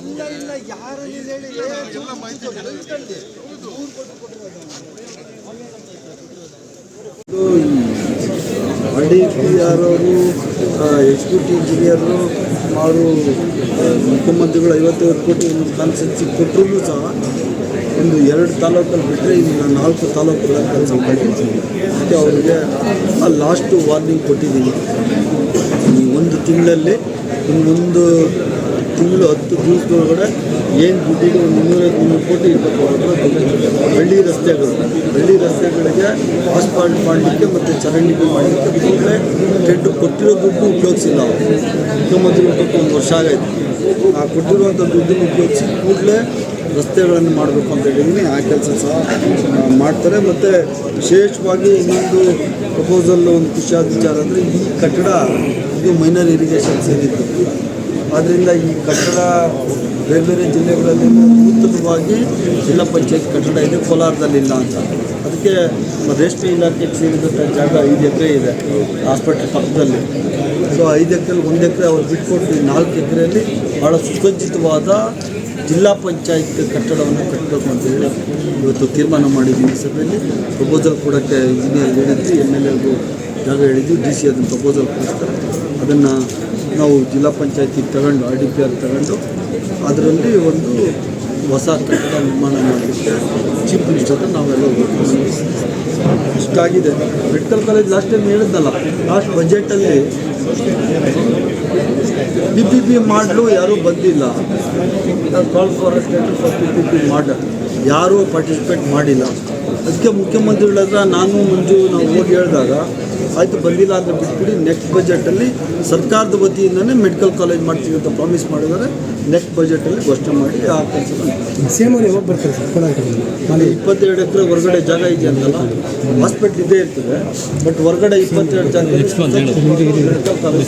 ಇಲ್ಲ ಇಲ್ಲ ಯಾರು ಹೇಳಿ ಡಿ ಪಿ ಆರ್ ಅವರು ಎಕ್ಸಿಕ್ಯೂಟಿವ್ ಇಂಜಿನಿಯರು ಅವರು ಮುಖ್ಯಮಂತ್ರಿಗಳು ಐವತ್ತೈದು ಕೋಟಿ ಕಾನ್ಸೆನ್ಸಿ ಕೊಟ್ಟರು ಸಹ ಒಂದು ಎರಡು ತಾಲೂಕಲ್ಲಿ ಬಿಟ್ಟರೆ ಇನ್ನು ನಾಲ್ಕು ತಾಲೂಕುಗಳಲ್ಲಿ ಕೆಲಸ ಮಾಡಿದ್ದೀನಿ ಅದಕ್ಕೆ ಅವರಿಗೆ ಲಾಸ್ಟು ವಾರ್ನಿಂಗ್ ಕೊಟ್ಟಿದ್ದೀನಿ ತಿಂಗಳಲ್ಲಿ ಒಂದು ತಿಂಗಳು, ಹತ್ತು ದಿವಸದೊಳಗಡೆ ಏನು ದುಡ್ಡಿಗೆ ಒಂದು ಇನ್ನೂರೈದು ಮುನ್ನೂರು ಕೋಟಿ ಇರಬೇಕು ಹಳ್ಳಿ ರಸ್ತೆಗಳು. ಹಳ್ಳಿ ರಸ್ತೆಗಳಿಗೆ ಹಾಸ್ಪಾಟ್ ಮಾಡಲಿಕ್ಕೆ ಮತ್ತು ಚರಂಡಿಗೆ ಮಾಡಲಿಕ್ಕೆ ಕೂಡಲೇ ಟೆಂಟ್ ಕೊಟ್ಟಿರೋ ದುಡ್ಡು ಉಪಯೋಗಿಸಿಲ್ಲ ಅವರು. ಮುಖ್ಯಮಂತ್ರಿಗಳು ಕೊಟ್ಟು ಒಂದು ವರ್ಷ ಆಗೈತೆ ಆ ಕೊಟ್ಟಿರುವಂಥ ದುಡ್ಡನ್ನು ಉಪಯೋಗಿಸಿ ಕೂಡಲೇ ರಸ್ತೆಗಳನ್ನು ಮಾಡಬೇಕು ಅಂತ ಹೇಳಿದ್ದೀನಿ. ಆ ಕೆಲಸ ಸಹ ಮಾಡ್ತಾರೆ. ಮತ್ತು ವಿಶೇಷವಾಗಿ ಇನ್ನೊಂದು ಪ್ರಪೋಸಲ್ ಒಂದು ಖುಷಿಯಾದ ವಿಚಾರ ಅಂದರೆ ಈ ಕಟ್ಟಡ ಇದು ಮೈನರ್ ಇರಿಗೇಷನ್ ಸೇರಿದ್ದು ಆದ್ದರಿಂದ ಈ ಕಟ್ಟಡ ಬೇರೆ ಬೇರೆ ಜಿಲ್ಲೆಗಳಲ್ಲಿ ಉತ್ತಮವಾಗಿ ಜಿಲ್ಲಾ ಪಂಚಾಯತ್ ಕಟ್ಟಡ ಇದೆ ಕೋಲಾರದಲ್ಲಿಲ್ಲ ಅಂತ. ಅದಕ್ಕೆ ರೇಷ್ಮೆ ಇಲಾಖೆಗೆ ಸೇರಿದಂಥ ಜಾಗ ಐದು ಎಕರೆ ಇದೆ ಹಾಸ್ಪಿಟ್ಲ್ ಪಕ್ಕದಲ್ಲಿ. ಸೊ ಐದು ಎಕರೆಲಿ ಒಂದು ಎಕರೆ ಅವ್ರು ಬಿಟ್ಕೊಟ್ಟು ನಾಲ್ಕು ಎಕರೆಯಲ್ಲಿ ಭಾಳ ಸುಸಜ್ಜಿತವಾದ ಜಿಲ್ಲಾ ಪಂಚಾಯತ್ ಕಟ್ಟಡವನ್ನು ಕಟ್ಟಬೇಕು ಅಂತ ಇವತ್ತು ತೀರ್ಮಾನ ಮಾಡಿದ್ದೀವಿ ಸಭೆಯಲ್ಲಿ. ಪ್ರಪೋಸಲ್ ಕೊಡೋಕ್ಕೆ ಇಂಜಿನಿಯರ್ ಹೇಳಿದ್ವಿ ಎಂ ಎಲ್ ಎಗೂ ಜಾಗ ಹೇಳಿದ್ವಿ ಡಿ ಸಿ ಅದನ್ನು ಪ್ರಪೋಸಲ್ ಕೊಡ್ತಾರೆ. ಅದನ್ನು ನಾವು ಜಿಲ್ಲಾ ಪಂಚಾಯತಿಗೆ ತಗೊಂಡು, ಆರ್ ಡಿ ಪಿ ಆರ್ ತಗೊಂಡು ಅದರಲ್ಲಿ ಒಂದು ಹೊಸ ಕಟ್ಟಡ ನಿರ್ಮಾಣ ಮಾಡಲಿಕ್ಕೆ ಚೀಫ್ ಮಿನಿಸ್ಟರ್ ಹತ್ರ ನಾವೆಲ್ಲ ಇಷ್ಟಾಗಿದೆ. ಮೆಡಿಕಲ್ ಕಾಲೇಜ್ ಲಾಸ್ಟ್ ಟೈಮ್ ಹೇಳಿದ್ನಲ್ಲ ಲಾಸ್ಟ್ ಬಜೆಟಲ್ಲಿ ಪಿ ಪಿ ಪಿ ಮಾಡಲು ಯಾರೂ ಬಂದಿಲ್ಲ. Call for for P P P ಮಾಡ. ಯಾರೂ ಪಾರ್ಟಿಸಿಪೇಟ್ ಮಾಡಿಲ್ಲ. ಅದಕ್ಕೆ ಮುಖ್ಯಮಂತ್ರಿಗಳ ಹತ್ರ ನಾನು, ಮಂಜು, ನಾವು ಹೋಗಿ ಹೇಳಿದಾಗ ಆಯಿತು ಬಂದಿಲ್ಲ ಅಂತ ಬಿಟ್ಬಿಡಿ. ನೆಕ್ಸ್ಟ್ ಬಜೆಟಲ್ಲಿ ಸರ್ಕಾರದ ವತಿಯಿಂದನೇ ಮೆಡಿಕಲ್ ಕಾಲೇಜ್ ಮಾಡ್ತೀವಿ ಅಂತ ಪ್ರಾಮಿಸ್ ಮಾಡಿದರೆ ನೆಕ್ಸ್ಟ್ ಬಜೆಟಲ್ಲಿ ಘೋಷಣೆ ಮಾಡಿ ಆ ಕೆಲಸ ಸೇಮ್ ಅವ್ರು ಯಾವಾಗ ಬರ್ತಾರೆ ಸರ್? ಇಪ್ಪತ್ತೆರಡು ಎಕರೆ ಹೊರಗಡೆ ಜಾಗ ಇದೆ ಅಂತಲ್ಲ. ಹಾಸ್ಪಿಟ್ಲ್ ಇದೇ ಇರ್ತದೆ. ಬಟ್ ಹೊರಗಡೆ ಇಪ್ಪತ್ತೆರಡು ಜಾಗ ಮೆಡಿಕಲ್ ಕಾಲೇಜ್